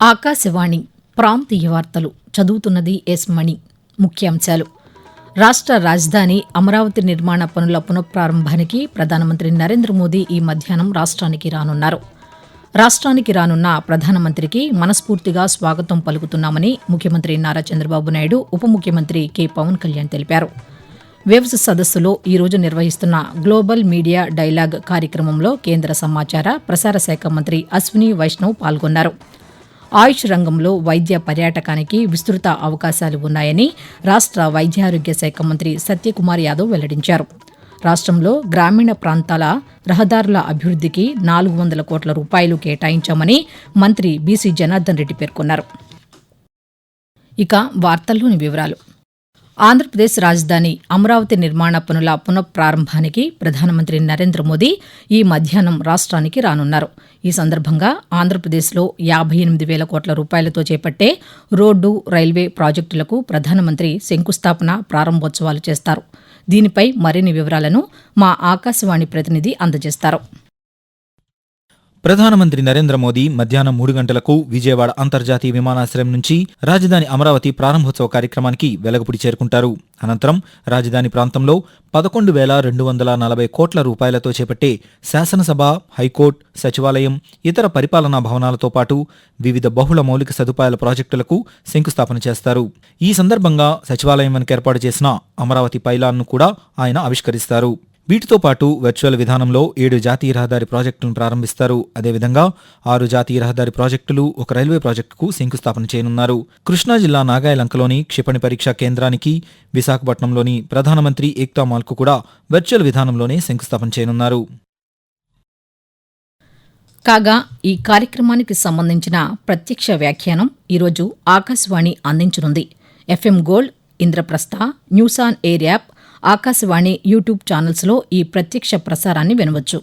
ఆకాశవాణి ప్రాంతీయ వార్తలు చదువుతున్నది ఎస్ మణి. ముఖ్యాంశాలు. రాష్ట్ర రాజధాని అమరావతి నిర్మాణ పనుల పునఃప్రారంభానికి ప్రధానమంత్రి నరేంద్ర మోదీ ఈ మధ్యాహ్నం రాష్ట్రానికి రానున్నారు. రాష్ట్రానికి రానున్న ప్రధానమంత్రికి మనస్ఫూర్తిగా స్వాగతం పలుకుతున్నామని ముఖ్యమంత్రి నారా చంద్రబాబు నాయుడు ఉప ముఖ్యమంత్రి కె. పవన్ కళ్యాణ్ తెలిపారు. వేవ్స్ సదస్సులో ఈరోజు నిర్వహిస్తున్న గ్లోబల్ మీడియా డైలాగ్ కార్యక్రమంలో కేంద్ర సమాచార ప్రసార శాఖ మంత్రి అశ్విని వైష్ణవ్ పాల్గొన్నారు. ఆయుష్ రంగంలో వైద్య పర్యాటకానికి విస్తృత అవకాశాలు ఉన్నాయని రాష్ట్ర వైద్యారోగ్య శాఖ మంత్రి సత్యకుమార్ యాదవ్ వెల్లడించారు. రాష్ట్రంలో గ్రామీణ ప్రాంతాల రహదారుల అభివృద్ధికి నాలుగు వందల కోట్ల రూపాయలు కేటాయించామని మంత్రి బీసీ జనార్దన్ రెడ్డి పేర్కొన్నారు. ఇక వార్తల్లోని వివరాలు. ఆంధ్రప్రదేశ్ రాజధాని అమరావతి నిర్మాణ పనుల పునఃప్రారంభానికి ప్రధానమంత్రి నరేంద్ర మోదీ ఈ మధ్యాహ్నం రాష్ట్రానికి రానున్నారు. ఈ సందర్భంగా ఆంధ్రప్రదేశ్లో యాభై ఎనిమిది వేల కోట్ల రూపాయలతో చేపట్టే రోడ్డు రైల్వే ప్రాజెక్టులకు ప్రధానమంత్రి శంకుస్థాపన ప్రారంభోత్సవాలు చేస్తారు. దీనిపై మరిన్ని వివరాలను మా ఆకాశవాణి ప్రతినిధి అందజేస్తారు. ప్రధానమంత్రి నరేంద్ర మోదీ మధ్యాహ్నం మూడు గంటలకు విజయవాడ అంతర్జాతీయ విమానాశ్రయం నుంచి రాజధాని అమరావతి ప్రారంభోత్సవ కార్యక్రమానికి వెలగపుడి చేరుకుంటారు. అనంతరం రాజధాని ప్రాంతంలో పదకొండు వేల రెండు వందల నలభై కోట్ల రూపాయలతో చేపట్టే శాసనసభ హైకోర్టు సచివాలయం ఇతర పరిపాలనా భవనాలతో పాటు వివిధ బహుళ మౌలిక సదుపాయాల ప్రాజెక్టులకు శంకుస్థాపన చేస్తారు. ఈ సందర్భంగా సచివాలయం వెనుక ఏర్పాటు చేసిన అమరావతి పైలాన్ను కూడా ఆయన ఆవిష్కరిస్తారు. వీటితో పాటు వర్చువల్ విధానంలో ఏడు జాతీయ రహదారి ప్రాజెక్టులను ప్రారంభిస్తారు. అదేవిధంగా ఆరు జాతీయ రహదారి ప్రాజెక్టులు ఒక రైల్వే ప్రాజెక్టుకు శంకుస్థాపన చేయనున్నారు. కృష్ణా జిల్లా నాగాయలంకలోని క్షిపణి పరీక్షా కేంద్రానికి విశాఖపట్నంలోని ప్రధానమంత్రి ఏక్తా మాల్కు కూడా వర్చువల్ విధానంలోనే శంకుస్థాపన చేయనున్నారు. కాగా ఈ కార్యక్రమానికి సంబంధించిన ప్రత్యక్ష వ్యాఖ్యానం ఈరోజు ఆకాశవాణి అందించనుంది. FM gold Indraprastha news on air app Akashvani YouTube ఛానల్స్లో ఈ ప్రత్యక్ష ప్రసారాన్ని వినవచ్చు.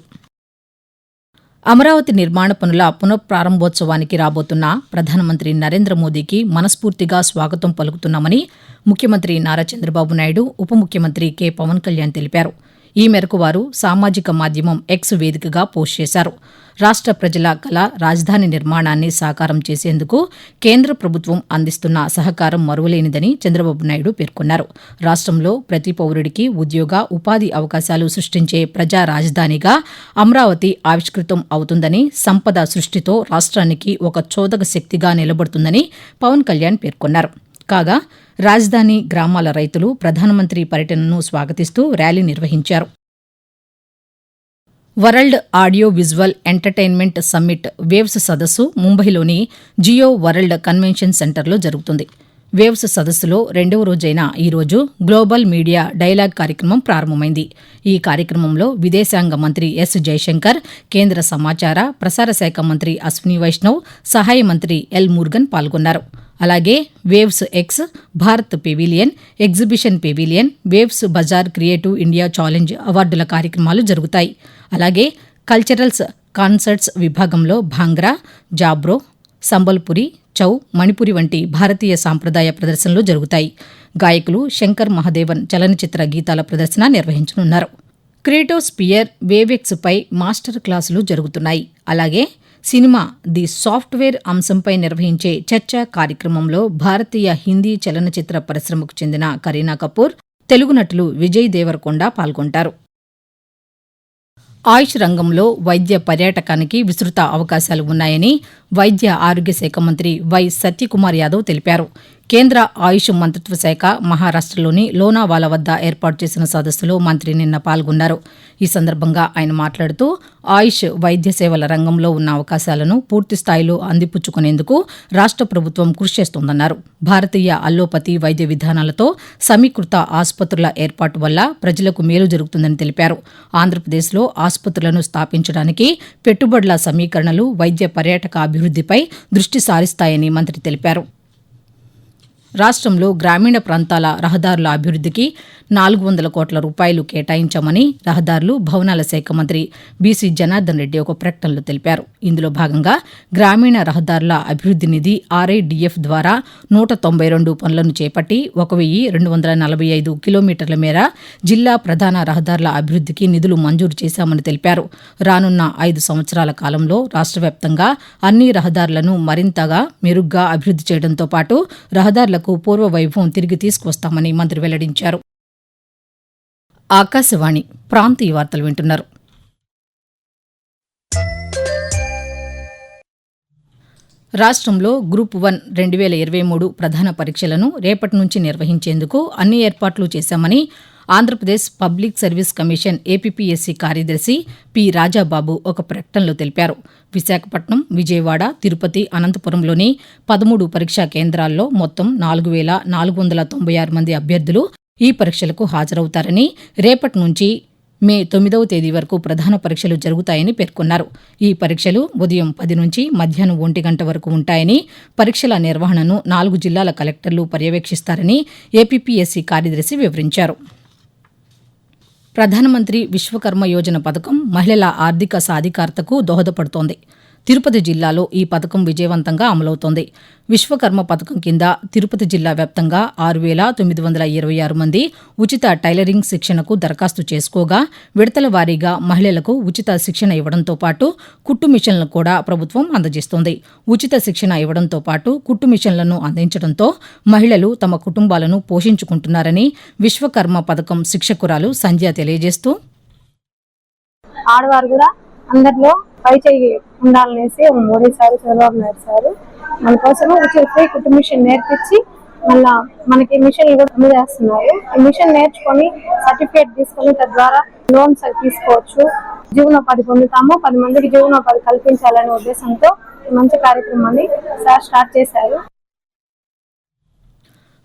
అమరావతి నిర్మాణ పనుల పునఃప్రారంభోత్సవానికి రాబోతున్న ప్రధానమంత్రి నరేంద్ర మోదీకి మనస్ఫూర్తిగా స్వాగతం పలుకుతున్నామని ముఖ్యమంత్రి నారా చంద్రబాబు నాయుడు ఉప ముఖ్యమంత్రి కె పవన్ కళ్యాణ్ తెలిపారు. ఈ మేరకు వారు సామాజిక మాధ్యమం ఎక్స్ వేదికగా పోస్ట్ చేశారు. రాష్ట్ర ప్రజల కళ రాజధాని నిర్మాణాన్ని సాకారం చేసేందుకు కేంద్ర ప్రభుత్వం అందిస్తున్న సహకారం మరువలేనిదని చంద్రబాబు నాయుడు పేర్కొన్నారు. రాష్ట్రంలో ప్రతి పౌరుడికి ఉద్యోగ ఉపాధి అవకాశాలు సృష్టించే ప్రజా రాజధానిగా అమరావతి ఆవిష్కృతం అవుతుందని సంపద సృష్టితో రాష్ట్రానికి ఒక చోదక శక్తిగా నిలబడుతుందని పవన్ కళ్యాణ్ పేర్కొన్నారు. కాగా రాజధాని గ్రామాల రైతులు ప్రధానమంత్రి పర్యటనను స్వాగతిస్తూ ర్యాలీ నిర్వహించారు. World audio visual entertainment summit waves సదస్సు ముంబైలోని జియో వరల్డ్ కన్వెన్షన్ సెంటర్లో జరుగుతుంది. వేవ్స్ సదస్సులో రెండవ రోజైన ఈరోజు గ్లోబల్ మీడియా డైలాగ్ కార్యక్రమం ప్రారంభమైంది. ఈ కార్యక్రమంలో విదేశాంగ మంత్రి ఎస్ జైశంకర్ కేంద్ర సమాచార ప్రసార శాఖ మంత్రి అశ్విని వైష్ణవ్ సహాయ మంత్రి ఎల్ మురుగన్ పాల్గొన్నారు. అలాగే waves X Bharat pavilion exhibition pavilion waves Bazar creative India challenge అవార్డుల కార్యక్రమాలు జరుగుతాయి. అలాగే కల్చరల్స్ కాన్సర్ట్స్ విభాగంలో భాంగ్రా జాబ్రో సంబల్పురి చౌ మణిపురి వంటి భారతీయ సాంప్రదాయ ప్రదర్శనలు జరుగుతాయి. గాయకులు శంకర్ మహదేవన్ చలనచిత్ర గీతాల ప్రదర్శన నిర్వహించనున్నారు. క్రియేటోస్పియర్ స్పియర్ వేవెక్స్పై మాస్టర్ క్లాసులు జరుగుతున్నాయి. అలాగే సినిమా ది సాఫ్ట్వేర్ అంశంపై నిర్వహించే చర్చా కార్యక్రమంలో భారతీయ హిందీ చలనచిత్ర పరిశ్రమకు చెందిన కరీనా కపూర్ తెలుగు నటులు విజయ్ దేవరకొండ పాల్గొంటారు. ఆయుష్ రంగంలో వైద్య పర్యాటకానికి విస్తృత అవకాశాలు ఉన్నాయని వైద్య ఆరోగ్య శాఖ మంత్రి వై సత్యకుమార్ యాదవ్ తెలిపారు. కేంద్ర ఆయుష్ మంత్రిత్వ శాఖ మహారాష్టలోని లోనావాల వద్ద ఏర్పాటు చేసిన సదస్సులో మంత్రి నిన్న పాల్గొన్నారు. ఈ సందర్భంగా ఆయన మాట్లాడుతూ ఆయుష్ వైద్య సేవల రంగంలో ఉన్న అవకాశాలను పూర్తి స్థాయిలో అందిపుచ్చుకునేందుకు రాష్ట్ర ప్రభుత్వం కృషి చేస్తోందన్నారు. భారతీయ అల్లోపతి వైద్య విధానాలతో సమీకృత ఆసుపత్రుల ఏర్పాటు వల్ల ప్రజలకు మేలు జరుగుతుందని తెలిపారు. ఆంధ్రప్రదేశ్లో ఆసుపత్రులను స్థాపించడానికి పెట్టుబడుల సమీకరణలు వైద్య పర్యాటక అభివృద్ధిపై దృష్టి సారిస్తాయని మంత్రి తెలిపారు. రాష్ట్రంలో గ్రామీణ ప్రాంతాల రహదారుల అభివృద్ధికి నాలుగు వందల కోట్ల రూపాయలు కేటాయించామని రహదారులు భవనాల శాఖ మంత్రి బీసీ జనార్దన్ రెడ్డి ఒక ప్రకటనలో తెలిపారు. ఇందులో భాగంగా గ్రామీణ రహదారుల అభివృద్ధి నిధి ఆర్ఐడిఎఫ్ ద్వారా నూట తొంభై రెండు పనులను చేపట్టి ఒక వెయ్యి రెండు వందల నలభై ఐదు కిలోమీటర్ల మేర జిల్లా ప్రధాన రహదారుల అభివృద్ధికి నిధులు మంజూరు చేశామని తెలిపారు. రానున్న ఐదు సంవత్సరాల కాలంలో రాష్ట్ర వ్యాప్తంగా అన్ని రహదారులను మరింతగా మెరుగ్గా అభివృద్ధి చేయడంతో పాటు రహదారులకు పూర్వ వైభవం తిరిగి తీసుకువస్తామని మంత్రి వెల్లడించారు. ఆకాశవాణి ప్రాంతీయ వార్తలు వింటున్నారు. రాష్ట్రంలో గ్రూప్ వన్ రెండు వేల ఇరవై మూడు ప్రధాన పరీక్షలను రేపటి నుంచి నిర్వహించేందుకు అన్ని ఏర్పాట్లు చేశామని Andhra Pradesh public service commission APPSC కార్యదర్శి పి రాజాబాబు ఒక ప్రకటనలో తెలిపారు. విశాఖపట్నం విజయవాడ తిరుపతి అనంతపురంలోని పదమూడు పరీక్షా కేంద్రాల్లో మొత్తం నాలుగు వేల నాలుగు వందల తొంభై ఆరు మంది అభ్యర్థులు ఈ పరీక్షలకు హాజరవుతారని రేపటి నుంచి మే తొమ్మిదవ తేదీ వరకు ప్రధాన పరీక్షలు జరుగుతాయని పేర్కొన్నారు. ఈ పరీక్షలు ఉదయం పది నుంచి మధ్యాహ్నం ఒంటి గంట వరకు ఉంటాయని పరీక్షల నిర్వహణను నాలుగు జిల్లాల కలెక్టర్లు పర్యవేక్షిస్తారని ఏపీపీఎస్సీ కార్యదర్శి వివరించారు. ప్రధానమంత్రి విశ్వకర్మ యోజన పథకం మహిళల ఆర్థిక సాధికారతకు దోహదపడుతోంది. తిరుపతి జిల్లాలో ఈ పథకం విజయవంతంగా అమలవుతోంది. విశ్వకర్మ పథకం కింద తిరుపతి జిల్లా వ్యాప్తంగా ఆరు వేల తొమ్మిది వందల ఇరవై ఆరు మంది ఉచిత టైలరింగ్ శిక్షణకు దరఖాస్తు చేసుకోగా విడతల వారీగా మహిళలకు ఉచిత శిక్షణ ఇవ్వడంతో పాటు కుట్టు మిషన్లను కూడా ప్రభుత్వం అందజేస్తోంది. ఉచిత శిక్షణ ఇవ్వడంతో పాటు కుట్టు మిషన్లను అందించడంతో మహిళలు తమ కుటుంబాలను పోషించుకుంటున్నారని విశ్వకర్మ పథకం శిక్షకురాలు సంధ్య తెలియజేస్తూ ఆడవారు కూడా అందరిలో పై చేయి ఉండాలనేసి మోడీ సార్ చంద్రబాబు నాయుడు సార్ మన కోసం ఉచిత ఫ్రీ కుటుంబ మిషన్ నేర్పించి మళ్ళా మనకి మిషన్లు కూడా అందజేస్తున్నారు ఈ మిషన్ నేర్చుకొని సర్టిఫికేట్ తీసుకొని తద్వారా లోన్స్ తీసుకోవచ్చు. జీవనోపాధి పొందుతాము. పది మందికి జీవనోపాధి కల్పించాలనే ఉద్దేశంతో ఈ మంచి కార్యక్రమాన్ని సార్ స్టార్ట్ చేశారు.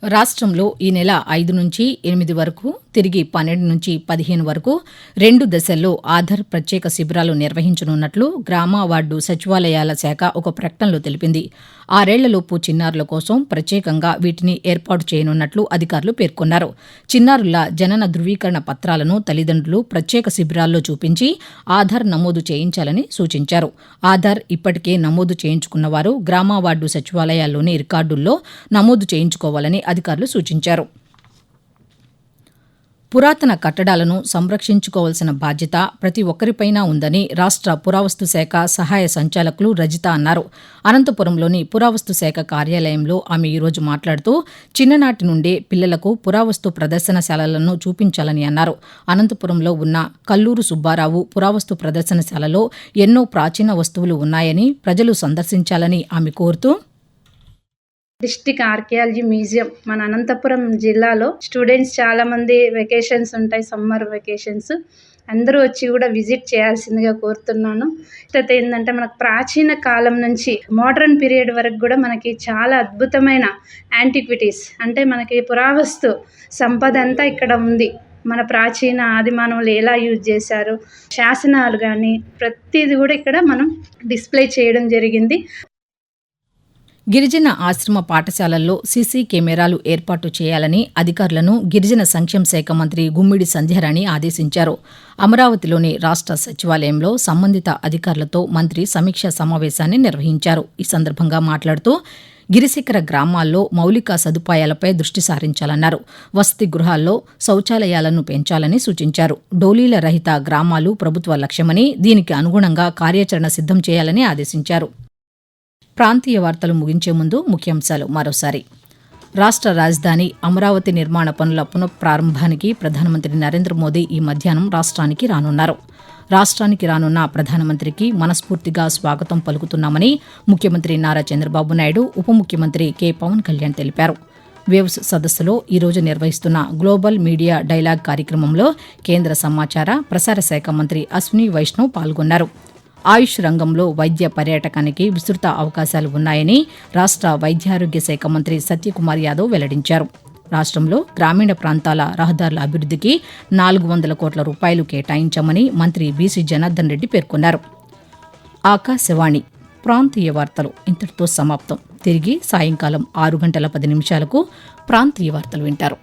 రాష్ట్రంలో ఈ నెల ఐదు నుంచి ఎనిమిది వరకు తిరిగి పన్నెండు నుంచి పదిహేను వరకు రెండు దశల్లో ఆధార్ ప్రత్యేక శిబిరాలు నిర్వహించనున్నట్లు గ్రామ వార్డు సచివాలయాల శాఖ ఒక ప్రకటనలో తెలిపింది. ఆరేళ్ళలోపు చిన్నారుల కోసం ప్రత్యేకంగా వీటిని ఏర్పాటు చేయనున్నట్లు అధికారులు పేర్కొన్నారు. చిన్నారుల జనన ధృవీకరణ పత్రాలను తల్లిదండ్రులు ప్రత్యేక శిబిరాల్లో చూపించి ఆధార్ నమోదు చేయించాలని సూచించారు. ఆధార్ ఇప్పటికే నమోదు చేయించుకున్న వారు గ్రామ వార్డు సచివాలయాల్లోని రికార్డుల్లో నమోదు చేయించుకోవాలని అధికారులు సూచించారు. పురాతన కట్టడాలను సంరక్షించుకోవాల్సిన బాధ్యత ప్రతి ఒక్కరిపైనా ఉందని రాష్ట్ర పురావస్తు శాఖ సహాయ సంచాలకులు రజిత అన్నారు. అనంతపురంలోని పురావస్తు శాఖ కార్యాలయంలో ఆమె ఈరోజు మాట్లాడుతూ చిన్ననాటి నుండే పిల్లలకు పురావస్తు ప్రదర్శనశాలలను చూపించాలని అన్నారు. అనంతపురంలో ఉన్న కల్లూరు సుబ్బారావు పురావస్తు ప్రదర్శనశాలలో ఎన్నో ప్రాచీన వస్తువులు ఉన్నాయని ప్రజలు సందర్శించాలని ఆమె కోరుతూ డిస్టిక్ ఆర్కియాలజీ మ్యూజియం మన అనంతపురం జిల్లాలో స్టూడెంట్స్ చాలా మంది వెకేషన్స్ ఉంటాయి సమ్మర్ వెకేషన్స్ అందరూ వచ్చి కూడా విజిట్ చేయాల్సిందిగా కోరుతున్నాను. ఇకపోతే ఏంటంటే మనకు ప్రాచీన కాలం నుంచి మోడర్న్ పీరియడ్ వరకు కూడా మనకి చాలా అద్భుతమైన యాంటిక్విటీస్ అంటే మనకి పురావస్తు సంపద అంతా ఇక్కడ ఉంది. మన ప్రాచీన ఆది మానవులు ఎలా యూజ్ చేశారు శాసనాలు కానీ ప్రతిది కూడా ఇక్కడ మనం డిస్ప్లే చేయడం జరిగింది. గిరిజన ఆశ్రమ పాఠశాలల్లో సీసీ కెమెరాలు ఏర్పాటు చేయాలని అధికారులను గిరిజన సంక్షేమ శాఖ మంత్రి గుమ్మిడి సంధ్యారాణి ఆదేశించారు. అమరావతిలోని రాష్ట్ర సచివాలయంలో సంబంధిత అధికారులతో మంత్రి సమీక్షా సమావేశాన్ని నిర్వహించారు. ఈ సందర్భంగా మాట్లాడుతూ గిరిశిఖర గ్రామాల్లో మౌలిక సదుపాయాలపై దృష్టి సారించాలన్నారు. వసతి గృహాల్లో శౌచాలయాలను పెంచాలని సూచించారు. డోలీల రహిత గ్రామాలు ప్రభుత్వ లక్ష్యమని దీనికి అనుగుణంగా కార్యాచరణ సిద్ధం చేయాలని ఆదేశించారు. ప్రాంతీయ వార్తలు ముగించే ముందు ముఖ్యాంశాలు మరోసారి. రాష్ట్ర రాజధాని అమరావతి నిర్మాణ పనుల పునఃప్రారంభానికి ప్రధానమంత్రి నరేంద్ర మోదీ ఈ మధ్యాహ్నం రాష్ట్రానికి రానున్నారు. రాష్ట్రానికి రానున్న ప్రధానమంత్రికి మనస్ఫూర్తిగా స్వాగతం పలుకుతున్నామని ముఖ్యమంత్రి నారా చంద్రబాబు నాయుడు ఉప ముఖ్యమంత్రి కె. పవన్ కళ్యాణ్ తెలిపారు. వేవ్స్ సదస్సులో ఈరోజు నిర్వహిస్తున్న గ్లోబల్ మీడియా డైలాగ్ కార్యక్రమంలో కేంద్ర సమాచార ప్రసార శాఖ మంత్రి అశ్విని వైష్ణవ్ పాల్గొన్నారు. ఆయుష్ రంగంలో వైద్య పర్యాటకానికి విస్తృత అవకాశాలు ఉన్నాయని రాష్ట్ర వైద్యారోగ్య శాఖ మంత్రి సత్యకుమార్ యాదవ్ వెల్లడించారు. రాష్ట్రంలో గ్రామీణ ప్రాంతాల రహదారుల అభివృద్ధికి నాలుగు వందల కోట్ల రూపాయలు కేటాయించామని మంత్రి బీసీ జనార్దన్ రెడ్డి పేర్కొన్నారు. ఆకాశవాణి ప్రాంతీయ వార్తలు ఇంతటితో సమాప్తం. తిరిగి సాయంకాలం ఆరు గంటల పది నిమిషాలకు ప్రాంతీయ వార్తలు వింటారు.